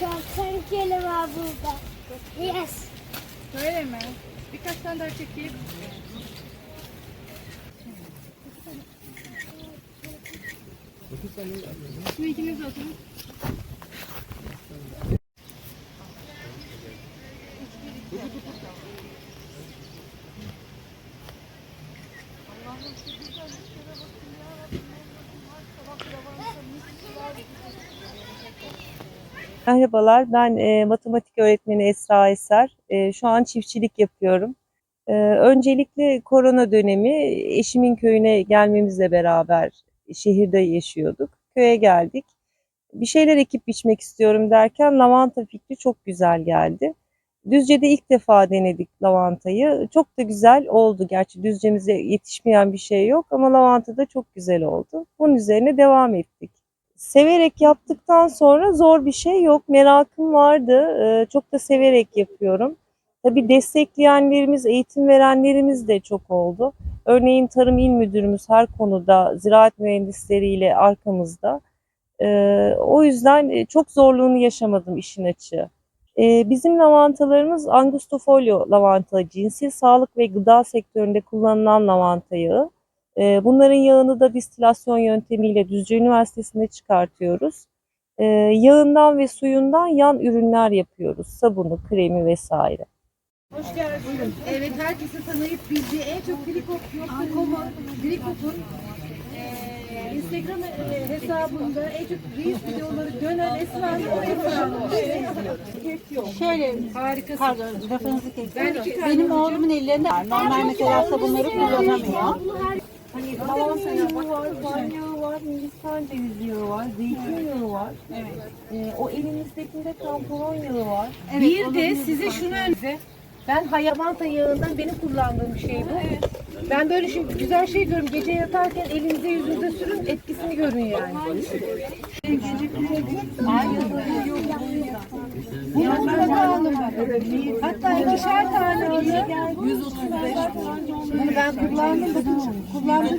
Çok tehlikeli var burada. Yes. Öyle mi? Birkaç tane daha çekeyim. Şimdi ikiniz oturun. Merhabalar, ben e, matematik öğretmeni Esra Eser. E, şu an çiftçilik yapıyorum. E, öncelikle korona dönemi eşimin köyüne gelmemizle beraber şehirde yaşıyorduk. Köye geldik. Bir şeyler ekip biçmek istiyorum derken lavanta fikri çok güzel geldi. Düzce'de ilk defa denedik lavantayı. Çok da güzel oldu. Gerçi Düzce'mize yetişmeyen bir şey yok ama lavanta da çok güzel oldu. Bunun üzerine devam ettik severek yaptıktan sonra zor bir şey yok. Merakım vardı. Ee, çok da severek yapıyorum. Tabii destekleyenlerimiz, eğitim verenlerimiz de çok oldu. Örneğin Tarım İl Müdürümüz her konuda ziraat mühendisleriyle arkamızda. Ee, o yüzden e, çok zorluğunu yaşamadım işin açığı. Ee, bizim lavantalarımız Angustifolio lavanta cinsi, sağlık ve gıda sektöründe kullanılan lavanta yağı. Ee, Bunların yağını da distilasyon yöntemiyle Düzce Üniversitesi'nde çıkartıyoruz. Ee, Yağından ve suyundan yan ürünler yapıyoruz. Sabunu, kremi vesaire. Hoş geldiniz. Evet, herkesin tanıyıp bildiği en çok Grikop.com'u, Grikop'un eee Instagram eee, hesabında en çok Reels videoları dönen Esra'nın o Esra'nın. Şöyle Harikasın. pardon lafınızı Ben iki tane Benim oğlumun ellerinde var. Normal mesela sabunları kullanamıyor. Hani lavanta yağı var, van yağı var, hindistan cevizi yağı var, zeytin yağı var. Evet. o elimizdekinde kamporon yağı var. bir de size şunu önce ben hayavanta yağından benim kullandığım şey bu. Ben böyle şimdi güzel şey görüyorum. Gece yatarken elinize yüzünüze sürün etkisini görün yani. Bunu mutlaka alın. Hatta ikişer tane alın. 135. Bunu ben kullandım. Kullandım.